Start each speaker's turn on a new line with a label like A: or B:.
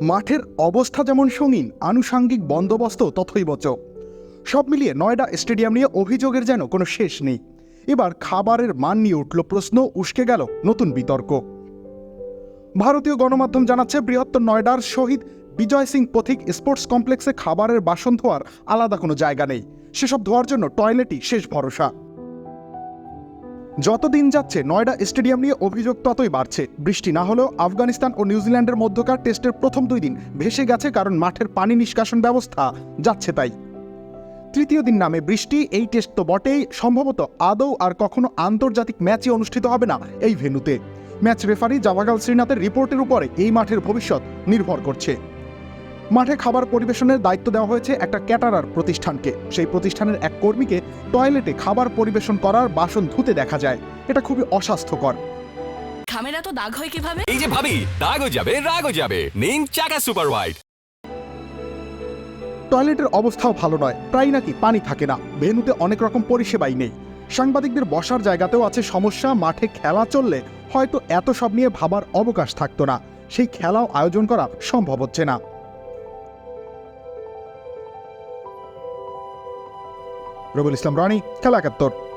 A: মাঠের অবস্থা যেমন সঙ্গীন, আনুষাঙ্গিক বন্দোবস্ত তথৈবচ। সব মিলিয়ে নয়ডা স্টেডিয়াম নিয়ে অভিযোগের যেন কোনো শেষ নেই। এবার খাবারের মান নিয়ে উঠল প্রশ্ন, উস্কে গেল নতুন বিতর্ক। ভারতীয় গণমাধ্যম জানাচ্ছে বৃহত্তর নয়ডার শহীদ বিজয় সিং পথিক স্পোর্টস কমপ্লেক্সে খাবারের বাসন ধোয়ার আলাদা কোনো জায়গা নেই। সেসব ধোয়ার জন্য টয়লেটই শেষ ভরসা। যতদিন যাচ্ছে, নয়ডা স্টেডিয়াম নিয়ে অভিযোগ ততই বাড়ছে। বৃষ্টি না হলেও আফগানিস্তান ও নিউজিল্যান্ডের মধ্যকার টেস্টের প্রথম দুই দিন ভেসে গেছে কারণ মাঠের পানি নিষ্কাশন ব্যবস্থা যাচ্ছে তাই। তৃতীয় দিন নামে বৃষ্টি, এই টেস্ট তো বটেই, সম্ভবত আদৌ আর কখনো আন্তর্জাতিক ম্যাচই অনুষ্ঠিত হবে না এই ভেন্যুতে। ম্যাচ রেফারি জাভাগাল শ্রীনাথের রিপোর্টের উপরে এই মাঠের ভবিষ্যৎ নির্ভর করছে। মাঠে খাবার পরিবেশনের দায়িত্ব দেওয়া হয়েছে একটা ক্যাটারার প্রতিষ্ঠানকে। সেই প্রতিষ্ঠানের এক কর্মীকে টয়লেটে খাবার পরিবেশন করার বাসন ধুতে দেখা যায়। এটা খুবই অস্বাস্থ্যকর।
B: খামের এত দাগ হয় কীভাবে?
C: এই যে ভাবি দাগও যাবে রাগও যাবে। নিন চাকা সুপার হোয়াইট
A: টয়লেটের অবস্থাও ভালো নয় প্রায় নাকি পানি থাকে না ভেন্যুতে অনেক রকম পরিষেবাই নেই। সাংবাদিকদের বসার জায়গাতেও আছে সমস্যা মাঠে খেলা চললে হয়তো এত সব নিয়ে ভাবার অবকাশ থাকতো না। সেই খেলাও আয়োজন করা সম্ভব হচ্ছে না। রবুল ইসলাম রানী খেলা একাত্তর।